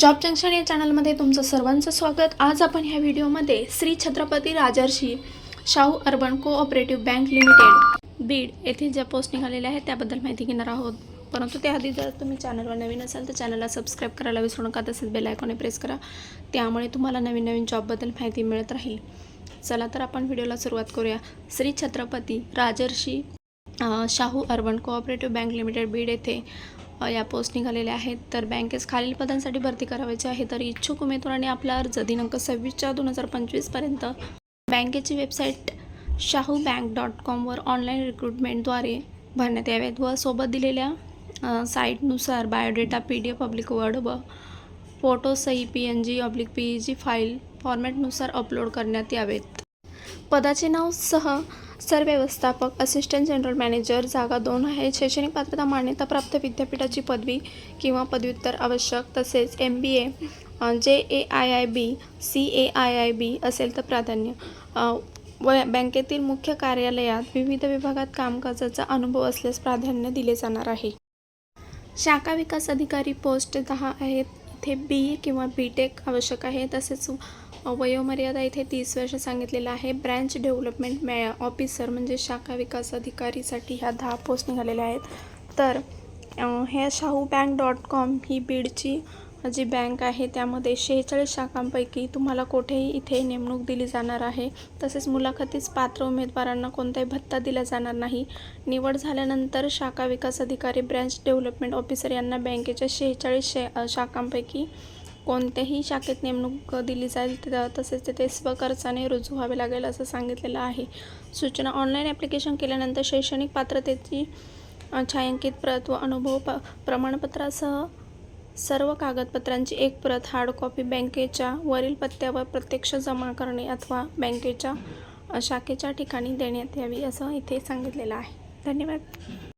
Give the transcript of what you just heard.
Job junction या चॅनलमध्ये तुमचं सर्वांचं स्वागत. आज आपण ह्या व्हिडिओमध्ये Shri Chhatrapati Rajarshi Shahu urban cooperative bank limited Beed येथे ज्या पोस्ट निघालेल्या आहेत त्याबद्दल माहिती घेणार आहोत. परंतु त्याआधी जर तुम्ही चॅनलवर नवीन असाल तर चॅनलला सबस्क्राईब करायला विसरू नका तसेच बेल आयकॉने प्रेस करा. त्यामुळे तुम्हाला नवीन नवीन जॉबबद्दल माहिती मिळत राहील. चला तर आपण व्हिडिओला सुरुवात करूया. Shri Chhatrapati Rajarshi Shahu urban cooperative bank limited Beed येथे या पोस्ट निघालेल्या आहेत. तर बँकेस खालील पदांसाठी भरती करावायची आहे. तर इच्छुक उमेदवारांनी आपला अर्ज दिनांक सव्वीस चार दोन हजार पंचवीसपर्यंत बँकेची वेबसाईट शाहू बँक डॉट कॉमवर ऑनलाईन रिक्रुटमेंटद्वारे भरण्यात यावेत व सोबत दिलेल्या साईटनुसार biodata P D F public word व फोटो सही P N G oblique P E G file फॉर्मॅटनुसार upload करण्यात यावेत. पदाचे नाव सह सरव्यवस्थापक असिस्टंट जनरल मॅनेजर जागा दोन आहे. शैक्षणिक पात्रता मान्यताप्राप्त विद्यापीठाची पदवी किंवा पदव्युत्तर आवश्यक तसेच M B A J A I I B C A I I B असेल तर प्राधान्य. व बँकेतील मुख्य कार्यालयात विविध विभागात कामकाजाचा अनुभव असल्यास प्राधान्य दिले जाणार आहे. शाखा विकास अधिकारी पोस्ट दहा आहेत. इथे बी ए किंवा बी टेक आवश्यक आहे. तसेच वयोमर्यादा इथे तीस वर्ष सांगितलेलं आहे. ब्रँच डेव्हलपमेंट मॅ ऑफिसर म्हणजे शाखा विकास अधिकारीसाठी ह्या दहा पोस्ट निघालेल्या आहेत. तर हे ह्या शाहू बँक डॉट कॉम ही बीडची जी बँक आहे त्यामध्ये शेहेचाळीस शाखांपैकी तुम्हाला कोठेही इथे नेमणूक दिली जाणार आहे. तसेच मुलाखतीस पात्र उमेदवारांना कोणताही भत्ता दिला जाणार नाही. निवड झाल्यानंतर शाखा विकास अधिकारी ब्रँच डेव्हलपमेंट ऑफिसर यांना बँकेच्या शेहेचाळीस शे शाखांपैकी कोणत्याही शाखेत नेमणूक दिली जाईल. तसेच तिथे स्वखर्चाने रुजू व्हावे लागेल असं सांगितलेलं आहे. सूचना ऑनलाईन ॲप्लिकेशन केल्यानंतर शैक्षणिक पात्रतेची छायांकित प्रत व अनुभव प प्रमाणपत्रासह सर्व कागदपत्रांची एक प्रत हार्ड कॉपी बँकेच्या वरील पत्त्यावर प्रत्यक्ष जमा करणे अथवा बँकेच्या शाखेच्या ठिकाणी देण्यात यावी असं इथे सांगितलेलं आहे. धन्यवाद.